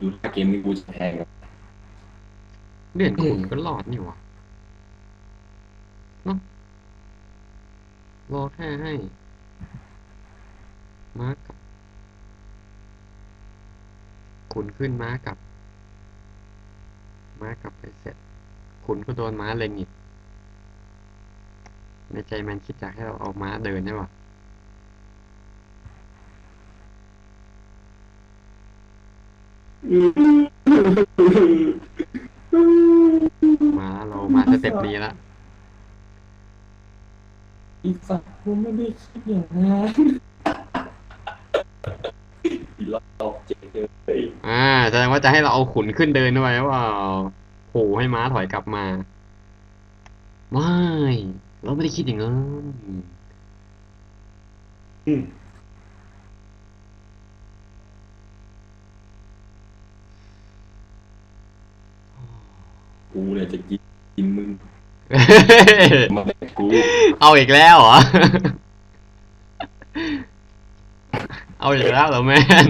ดูหน้าเกมนี้กูจะแพงเลื่อนขุนก็รอดนี่หว่าเนาะรอแค่ให้ ม้ากับขุนขึ้นม้ากับ ม้ากลับไปเสร็จขุนก็โดนม้าเล็งอีกในใจมันคิดอยากให้เราเอาม้าเดินใช่ปะ ม้าเรามาสเต็ปนี้ละอีสัตว์กูไม่ได้คิดอย่างนั้นอีรอบเจ๊เลยอ่าแสดงว่าจะให้เราเอาขุนขึ้นเดินด้วยหรือเปล่าโหให้ม้าถอยกลับมา ไม่ เราไม่ได้คิดอย่างนั้น กูเนี่ยจะกินกินมึงมาแดกกูเอาอีกแล้วเหรอ เอาอีกแล้วเหรอแม่น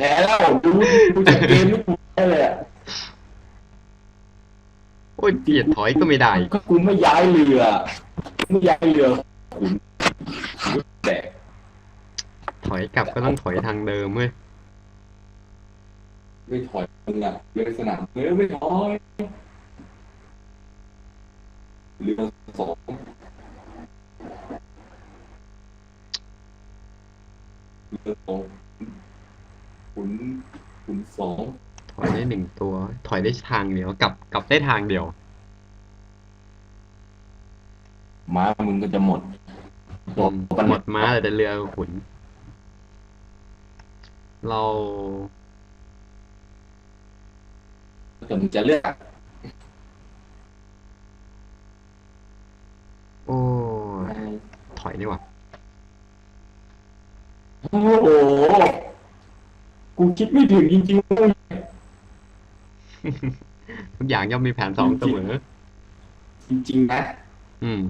แล้วดูดูจากเกมนี่กูได้เลยอะโอ้ยเกียดถอยก็ไม่ได้ ก็กูไม่ย้ายเรือไม่ย้ายเรือขุนขุนแดกถอยกลับก็ต้องถอยทางเดิมเว้ยไม่ถอยมึงอะเรือสนามเรือไม่ถอย เรือสองเรือสองขุนขุนสองถอยได้หนึ่งตัว ถอยได้ทางเดียวกลับกลับได้ทางเดียว ม้ามึงก็จะหมดอืมหมดม้าแต่เรือขุน เราแต่มึงจะเลือก โอ้ย ถอยดีกว่าโอ้โห กูคิดไม่ถึงจริงๆว่าทุกอย่างย่อมมีแผนสองเสมอ จริงๆนะ อืม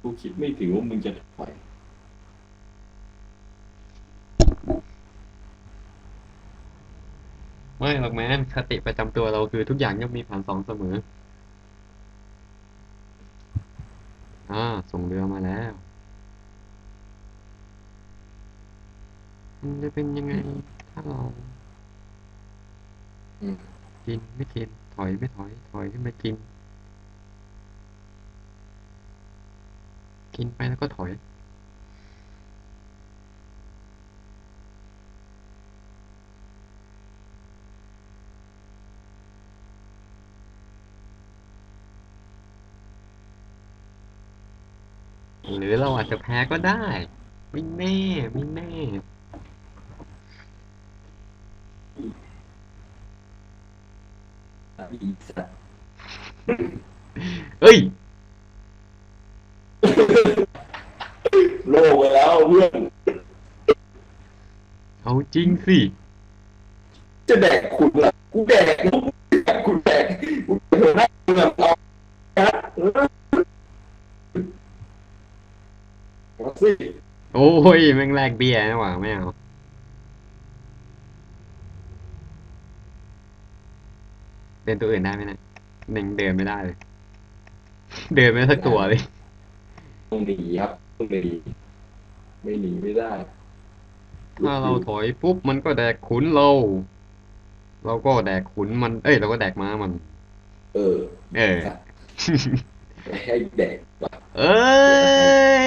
กูคิดไม่ถึงว่ามึงจะถอยไม่หรอกแมนคติประจำตัวเราคือทุกอย่างย่อมมีแผนสองเสมอ อ่า ส่งเรือมาแล้วมันจะเป็นยังไงถ้าเราอกินไม่กิน ถอยไม่ถอย ถอยไม่กิน กินไปแล้วก็ถอย หรือเราอาจจะแพ้ก็ได้ ไม่แน่ไม่แน่อีสัตว์เอ้ย โลกไปแล้วเพื่อน เอาจริงสิ จะแดกคุณล่ะกูแดกลูกกูแดกกูเถอะนะมึงอะเอานะเอาสิโอ้ยแม่งแลกเบียร์นะหว่าไม่เอาเดินตัวอื่นได้ไหมเนะหนึ่งเดินไม่ได้เลย เดินไม่ได้สักตัวเลย ต้องหนีครับต้องหนีไม่หนีไม่ได้ถ้าเราถอยปุ๊บมันก็แดกขุนเรา เราก็แดกขุนมัน เอ้ย เราก็แดกม้ามัน เออ เออ ให้แดกว่ะเอ้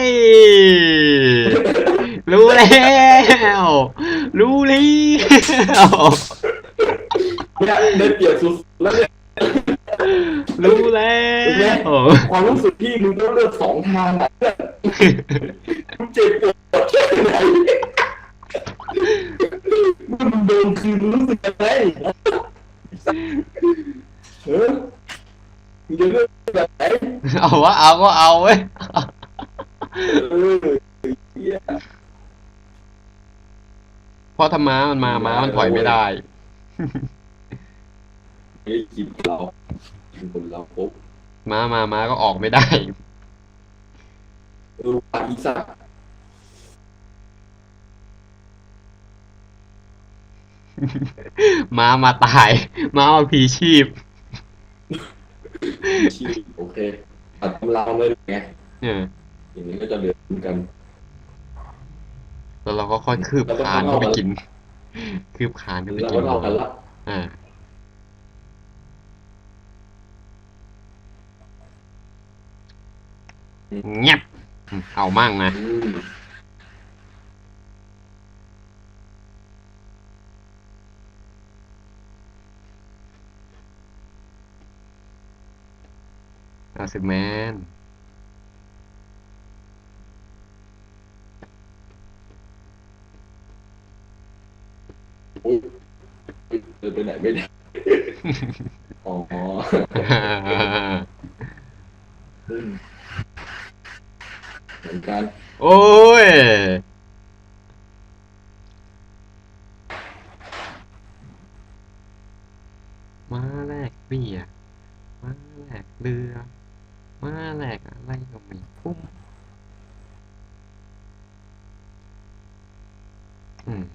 ย รู้แล้ว รู้แล้วเนี่ยได้เปรียบสุดแล้วเนี่ยรู้แล้วความรู้สึกที่มึงต้องเลือกสองทางอะมึงเจ็บปวดแค่ไหนมึงโดนคืนรู้สึกยังไงเออ มึงจะเลือกแบบไหนเอาวะเอาก็เอาเว้ยเออเหี้ยเพราะถ้าม้ามันมาม้ามันถอยไม่ได้ ไอ้กินเรากินคนเราปุ๊บม้ามาม้าก็ออกไม่ได้ เออว่าอีสัตว์ม้ามาตาย ม้ามาพีชีพ ชีโอเคตัดกำลังเลยไงเนี่ยอย่างนี้ก็จะเหลือเหมือนกัน แล้วเราก็ค่อยคืบคานเข้าไปกิน คืบคานเข้าไปเรากิก็นเท่ากันละอ่าเงียบอืมเอามั่งนะ อืม เอาสิแมนอุ้ยเดินไปไหนไม่ได้ อ๋ออืมเหมือนกัน โอ้ย มาแลกเบียร์มาแลกเรือ มาแหลกอะไรก็ไม่คุ้มอืม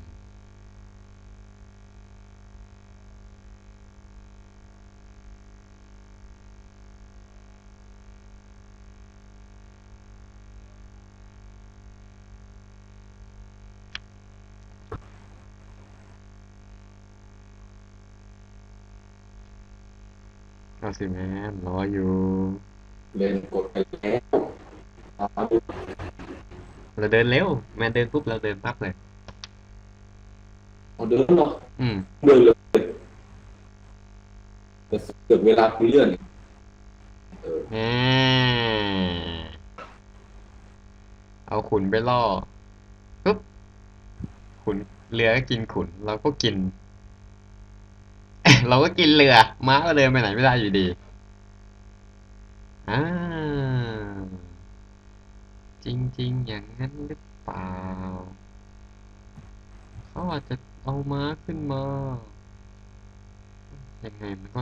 เอาสิแมนรออยู่ เล่นกดไปแล้วเอาดูเราเดินเร็วแมนเดินปุ๊บเราเดินปั๊บเลย เอาเดินเหรออืม เดินเลยแต่เกิดเวลาคุยเลื่อนเออแหมเอาขุนไปล่อปุ๊บขุนเรือก็กินขุนเราก็กิน เราก็กินเรือม้าก็เดินไปไหนไม่ได้อยู่ดี อ่าจริงๆ อย่างนั้นหรือเปล่า เขาอาจจะเอาม้าขึ้นมา ยังไงมันก็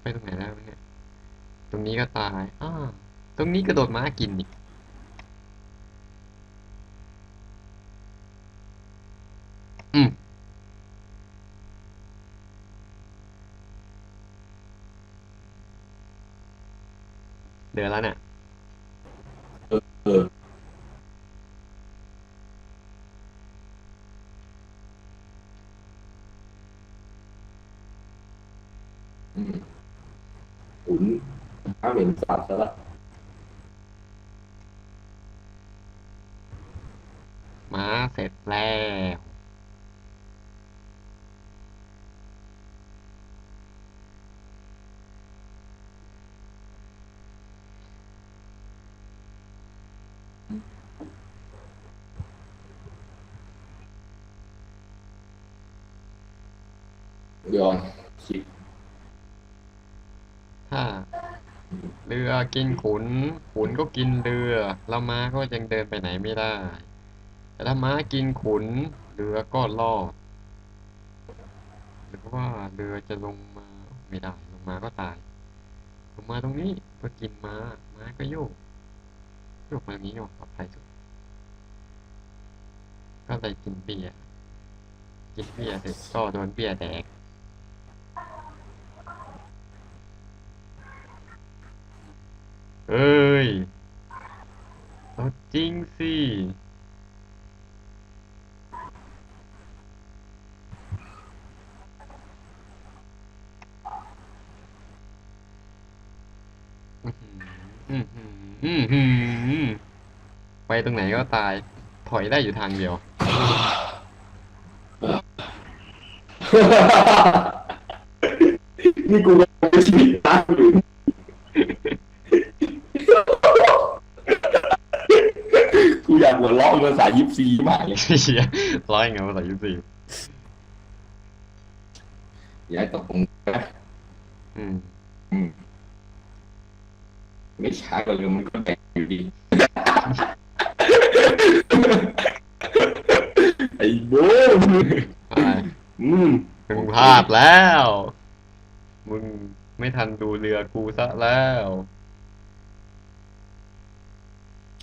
ไปตรงไหนได้วเนี่ย ตรงนี้ก็ตาย อ้า ตรงนี้กระโดดม้ากินอีก ดือแล้วเนี่ยเอออืมขุนข้าเหม็นสัตว์ซะละ ม้าเสร็จแล้ว ย้อนคิดถ้า เรือกินขุน ขุนก็กินเรือ แล้วม้าก็ยังเดินไปไหนไม่ได้ แต่ถ้าม้ากินขุน เรือก็รอดหรือว่าเรือจะลงมาไม่ได้ ลงมาก็ตาย ลงมาตรงนี้ก็กินม้า ม้าก็โยกโยกมาตรงนี้เนาะปลอดภัยสุดก็เลยกินเบียร์กินเบียร์เสร็จก็โดนเบียร์แดก เอ้ยเอาจริงสิอื้อหืออื้อหืออื้อหือไปตรงไหนก็ตาย ถอยได้อยู่ทางเดียว นี่กูก็ไม่ชีวิตตายอยู่ หัวเราะภาษายิปซีมากเลยเฮียร้อยไงภาษายุสีอย่าให้ตกลงนะอืมอืมไม่ช้าก็เลยมันก็แตกอยู่ดี ไอ้โบ้ไปอืมมึงพลาดแล้ว มึงไม่ทันดูเรือกูซะแล้ว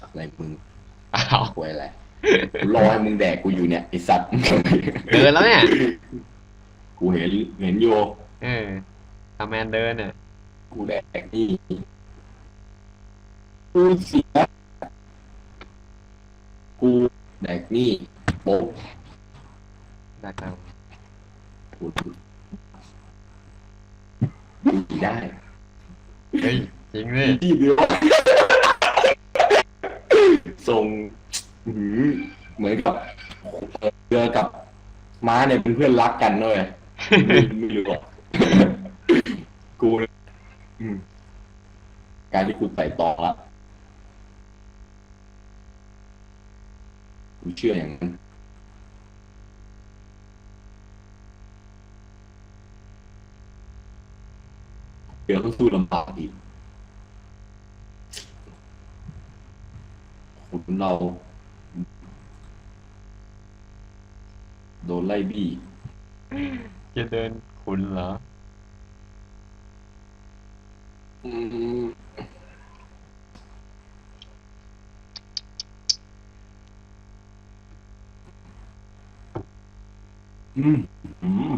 อะไรมึงอ้าวควยอะไรกูรอให้มึงแดกกูอยู่เนี่ยไอสัตว์เดินแล้วเนี่ยกูเห็นเห็นโยเออทำแมนเดินเนี่ยกูแดกนี่กูเสียกูแดกนี่โป๊ะดักเอากูดูได้เฮ้ยจริงดิที่เดียวส่ง อื้อหือเหมือนกับเรือกับม้าเนี่ยเป็นเพื่อนรักกันเลยไม่ไม่รู้หรอกกูเนี่ยอืม การที่กูใส่ต่อละกูเชื่ออย่างนั้น เดี๋ยวต้องสู้ลำบากอีกคุณเรา โดนไล่บี้ จะเดินขุนเหรอ อืมอืมอืม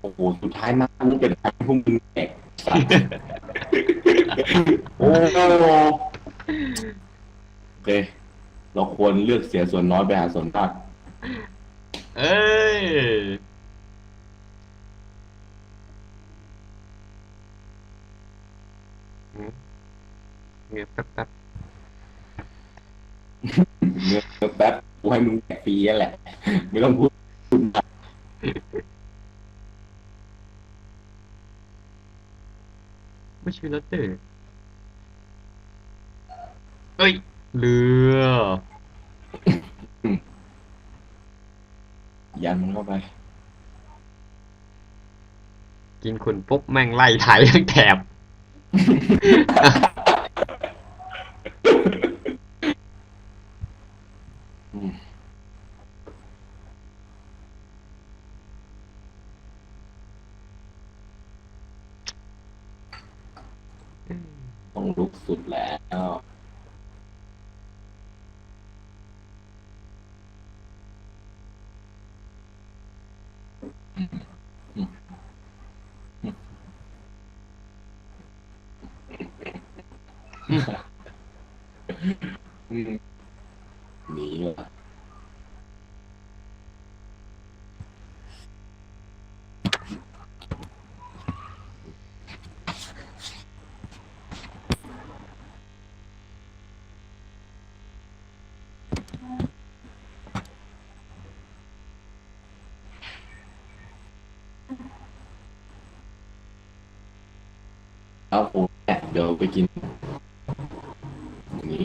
โอ้โหสุดท้ายมากูเป็นใครพวกมึงแตกสัตว์โอ้โหโอ เค เราควรเลือกเสียส่วนน้อยไปหาส่วนมากเอ้ยหืมเงียบแป๊บเนื้อแป๊บกูให้มึงแตกฟรีนั่นแหละ ไม่ต้องพูดๆไม่ใช่รถเด้อเอ้ย เรือ ยันมันเข้าไป กินคนปุ๊บแม่งไล่ถ่ายทั้งแถบ อืมต้องลุกสุดแล้ว อืมหนีว่ะ เอาผมเนี่ยเดี๋ยวไปกินอย่างนี้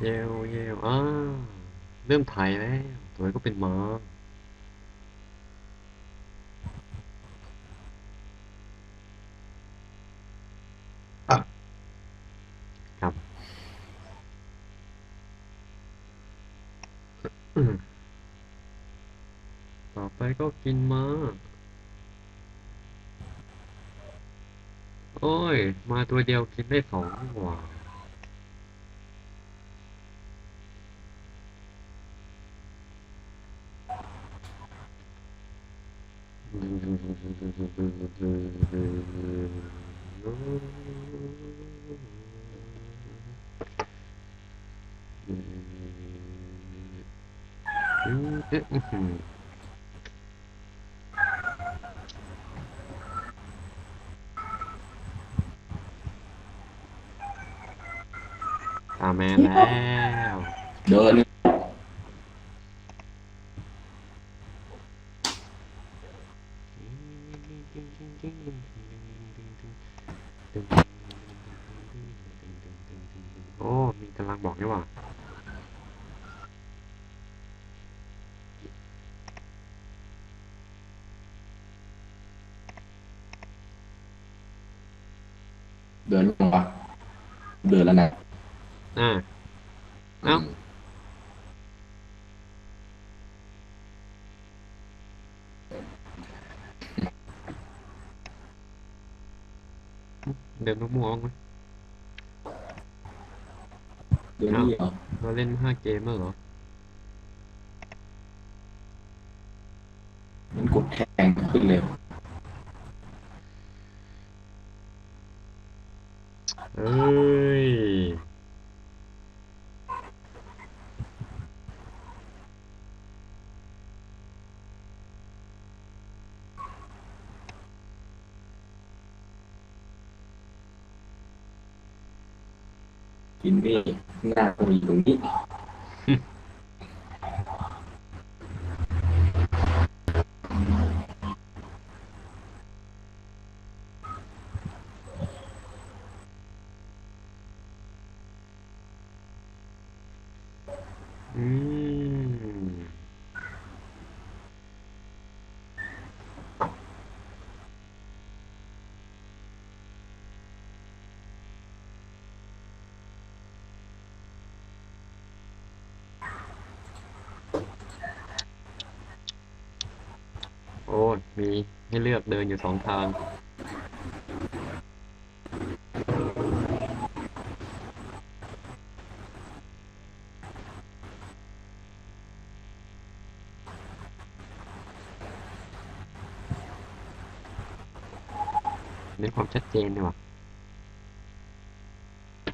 เยวเยวอ้าวเริ่มถ่ายแล้วตัวก็เป็นม้าครับอืมต่อไปก็กินม้า โอ้ย มาตัวเดียวกินได้สองนี่หว่า ตามแมนแล้วเดินโอ้ มีกำลังบอกด้วยว่าเดินลงปะเดินแล้วนะ อ่าเอ้ามเดินมั่วๆบ้างไหมเดี๋ยวนี้เหรอเราเล่นห้าเกมแล้วเหรอ มันกดแข่งขึ้นเลย เอ้ย กินนี่หน้าตรงอยู่ตรงนี้ อืม โอ้ยมีให้ เลือกเดินอยู่สองทาง เน้นความชัดเจนดีกว่า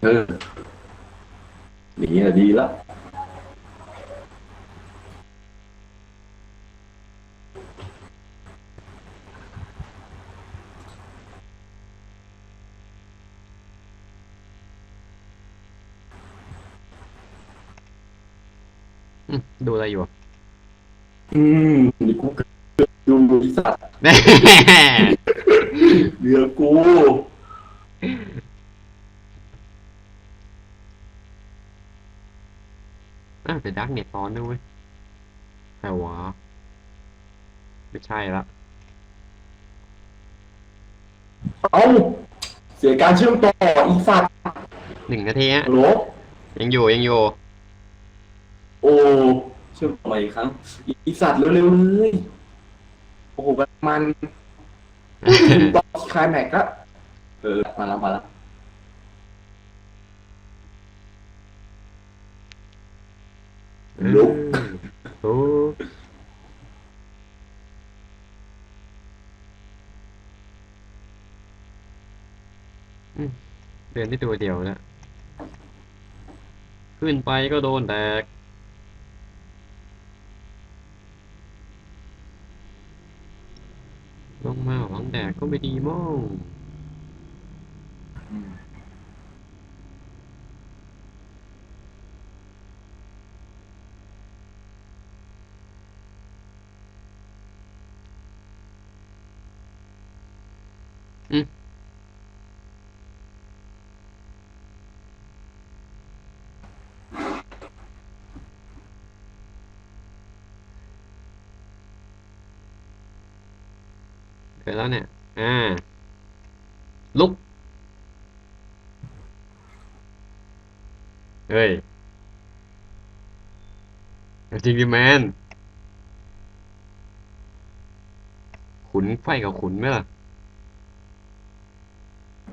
เอออย่างนี้แหละดีแล้ว อืมดูอะไรอยู่อะ อืมนี่กูเกือบดูบริษัทเรือกูอะแต่ดักเน็ตร้อนด้วยเวยแต่วะไม่ใช่ละ เอ้าเสียการเชื่อมต่ออีสัตว์หนึ่งนาทีฮะฮัลโหลยังอยู่ยังอยู่ โอ้ เชื่อมต่ออีกครั้งอีสัตว์เร็วๆเลยโอ้โหประมาณบอสคลายแม็กก็เออมาแล้วมาแล้วลุกโอ้เดินได้ตัวเดียวแล้วขึ้นไปก็โดนแดก ลงมาหวังแดกก็ไม่ดีมั่ง อืมเสร็จแล้วเนี่ย อ่า ลุก เฮ้ยเอาจริงดิแมน ขุนไฟกับขุนไหมล่ะ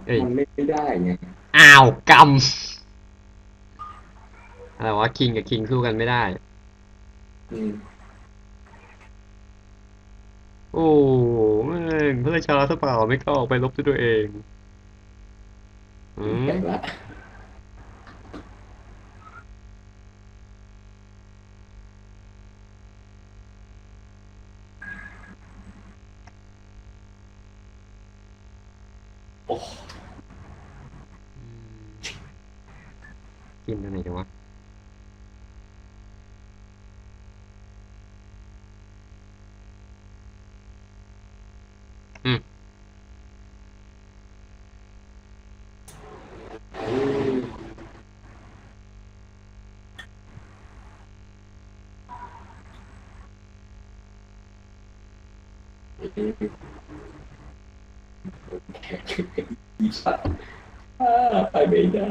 เอ้ย มันไม่ได้ไงอ้าวกำอะไรวะคิงกับคิงสู้กันไม่ได้ อืม โอ้แม่งพระราชาสเปล่าไม่กล้าออกไปรบด้วยตัวเองอืมแก่ละโอ้กินอะไรดีวะ ได้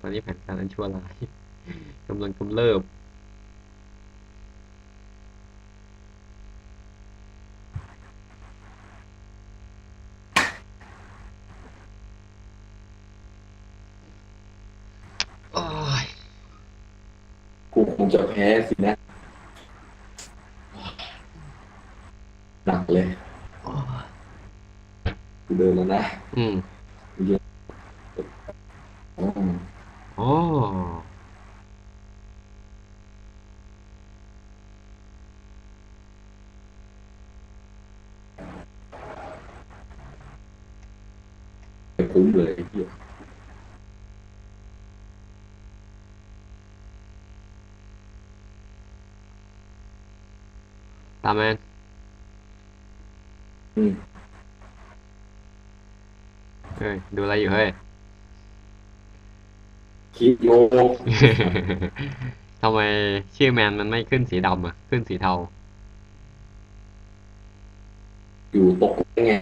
ตอนนี้แผนการอันชั่วร้ายกำลังกำเริบกูคงจะแพ้สินะ ตามแมนอืมเฮ้ยดูอะไรอยู่เฮ้ย คิดโยทำไมชื่อแมนมันไม่ขึ้นสีดำอะ ขึ้นสีเทา อยู่ตกไง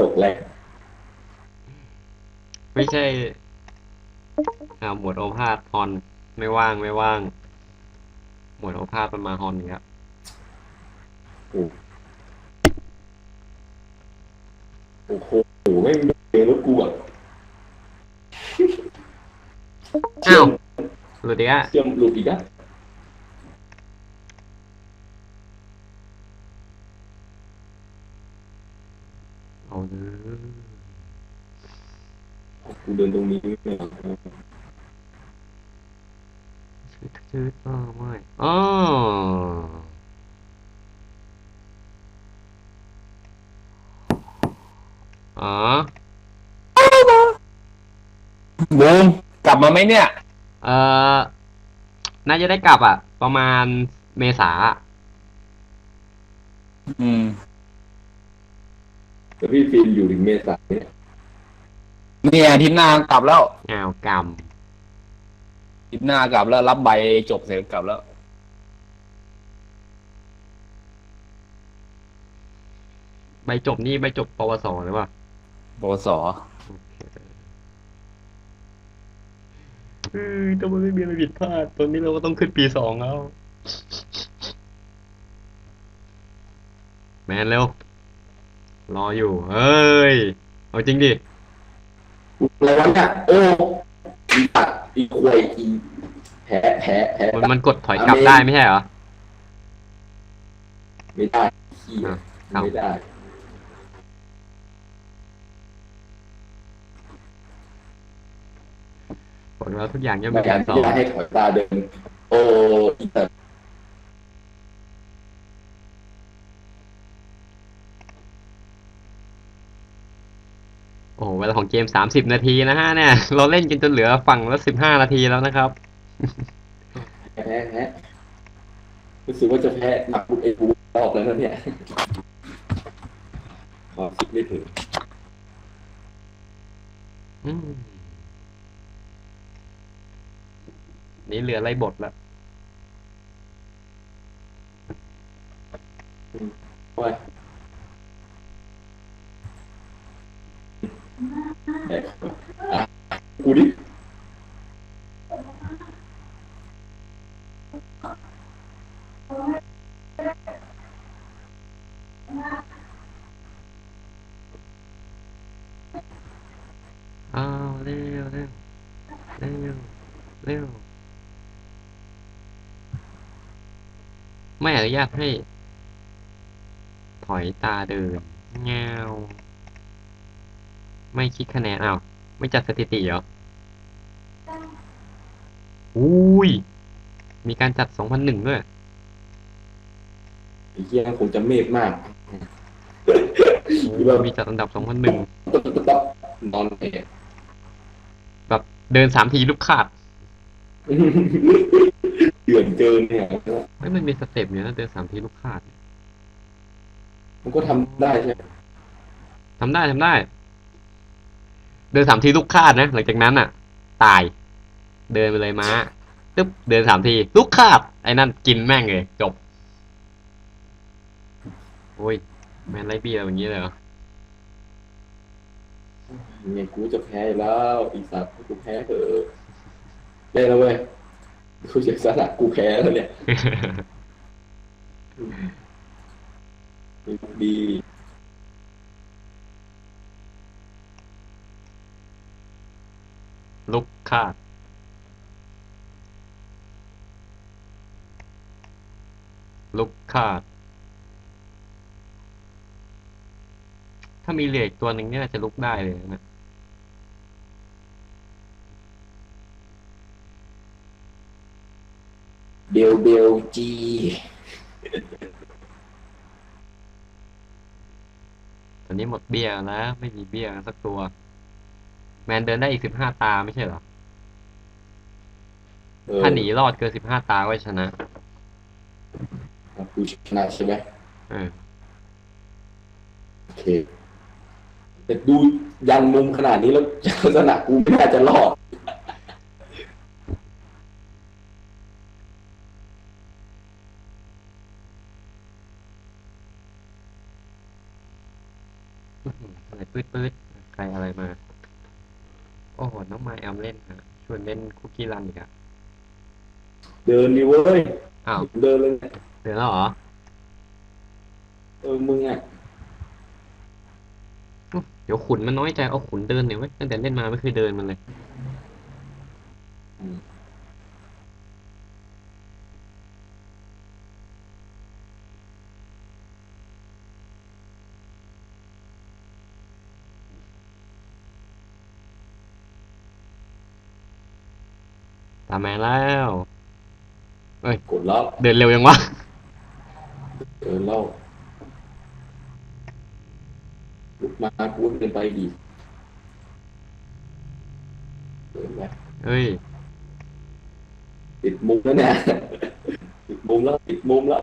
ตกแรงไม่ใช่อ่าหมวดโอภาสฮอน ไม่ว่างไม่ว่าง หมวดโอภาสมันมาฮอนอีกแล้ว โอ้โอ้โหไม่งเจอรถกูอะอ้าวหลุดอีกอะเชื่อมหลุดอีกอะเอาเลยกูเดินตรงนี้ไม่เอาชืดชืดอ้อไม่อ๋อ อ๋อบูมกลับมาไหมเนี่ย เอ่อน่าจะได้กลับอะ ประมาณเมษาอะอืมแต่พี่ฟิล์มอยู่ถึงเมษาเนี่ยเนี่ยอาทิตย์หน้ากลับแล้วอ้าวกรรมอาทิตย์หน้ากลับแล้ว รับใบจบเสร็จกลับแล้ว ใบจบนี่ใบจบปวสหรือเปล่า ปวสเฮ้ยถ้ามันไม่มีอะไรผิดพลาด ตอนนี้เราก็ต้องขึ้นปีสองแล้ว แมนเร็ว รออยู่ เฮ้ย เอาจริงดิ อะไรวะเนี่ยโอ้อีตัดอีควยอีแพ้แพ้แพ้มันมันกดถอยกลับได้ไม่ใช่เหรอ ไม่ได้ขี้อะเอาไม่ได้ บอกแล้วทุกอย่างย่อมไม่มีอยาการรสอนให้ถอยตาเดิน โอ้อีตัดโอ้โหเวลาของเกมสามสิบนาทีนะฮะเนี่ย เราเล่นกันจนเหลือฝั่งละสิบห้านาทีแล้วนะครับแพ้แพ้รู้สึกว่าจะแพ้หนักบุกเอกูรอบแล้วนะเนี่ยความคิดไม่ถึงอืม นี่เหลืออะไรบทละว่าแพ้อะกูดิ อ้าวเร็วเร็วเร็วเร็ว ไม่อนุญาตให้ ถอยตาเดินเงาไม่คิดคะแนนอ้าวไม่จัดสถิติเหรออุ้ย มีการจัด2001ด้วยไอ้เหี้ยคงจะเมฆมากโอ้มีจัดอันดับ2001ต๊บต๊บต๊บนอนเอะแบบเดินสามทีลูกขาด เดือนเกินเนี่ยไม่มันมีสเต็ปอยู่นะเดินสามทีลูกขาดมันก็ทำได้ใช่ไหมทำได้ทำได้ เดินสามทีลูกคาดนะหลังจากนั้นอะ ตาย เดินไปเลยม้าตึ๊บเดินสามทีลูกคาดไอ้นั่นกินแม่งเลยจบโอ้ยแมนไล่บี้เราอย่างนี้เลยเหรอเนี่ยกูจะแพ้อยู่แล้วอีสัตว์กูแพ้เถอะ เล่นแล้วเว้ยกูเสียสละกูแพ้แล้วเนี่ย ดีลูกคาดลุกขาด ถ้ามีเหลืออีกตัวหนึ่งเนี่ยน่าจะลุกได้เลยนะ เบลเบลจีตอนนี้หมดเบี้ยแล้วไม่มีเบี้ยสักตัว แมนเดินได้อีกสิบห้าตาไม่ใช่เหรอ เออถ้าหนีรอดเกินสิบห้าตาก็ชนะ กูชนะใช่ไหมเออ โอเค แต่ดูยันมุมขนาดนี้แล้วลักษณะกูไม่น่าจะรอด อื้อหืออะไรปื๊ดปื๊ดใครอะไรมา โอ้โห น้องไมค์แอมเล่นฮะชวนเล่นคุกกี้รันอีกอะเดินดิเว้ย อ้าว เดินเลยเนี่ยเดี๋ยวแล้วเหรอเออมึงอะอุ๊ยเดี๋ยวขุนมันน้อยใจเอาขุนเดินเนี่อยเว้ยตั้งแต่เล่นมาไม่เคยเดินมันเลย แมนแล้วกดแล้วเดินเร็วยังวะเดินแล้วลุกมากูเดินไปดีเดินไปเฮ้ย ติดมุมแล้วเนี่ย ติดมุมแล้วติดมุมแล้ว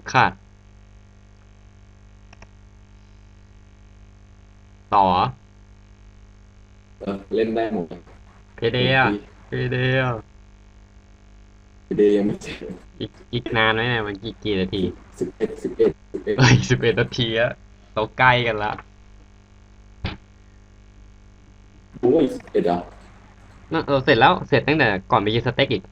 ลุกขาด ต่อเหรอเออเล่นได้หมดเพเดียเพเดียเดย์ยังไม่เสร็จอีกอีกนานไหมเนี่ยมันกี่กี่นาทีสิบเอ็ดสิบเอ็ดสิบเอ็ดเฮ้ยสิบเอ็ดนาทีอะเราใกล้กันละกูว่าอีกสิบเอ็ดอะนั่นเออเสร็จแล้วเสร็จตั้งแต่ก่อนไปกินสเต็กอีก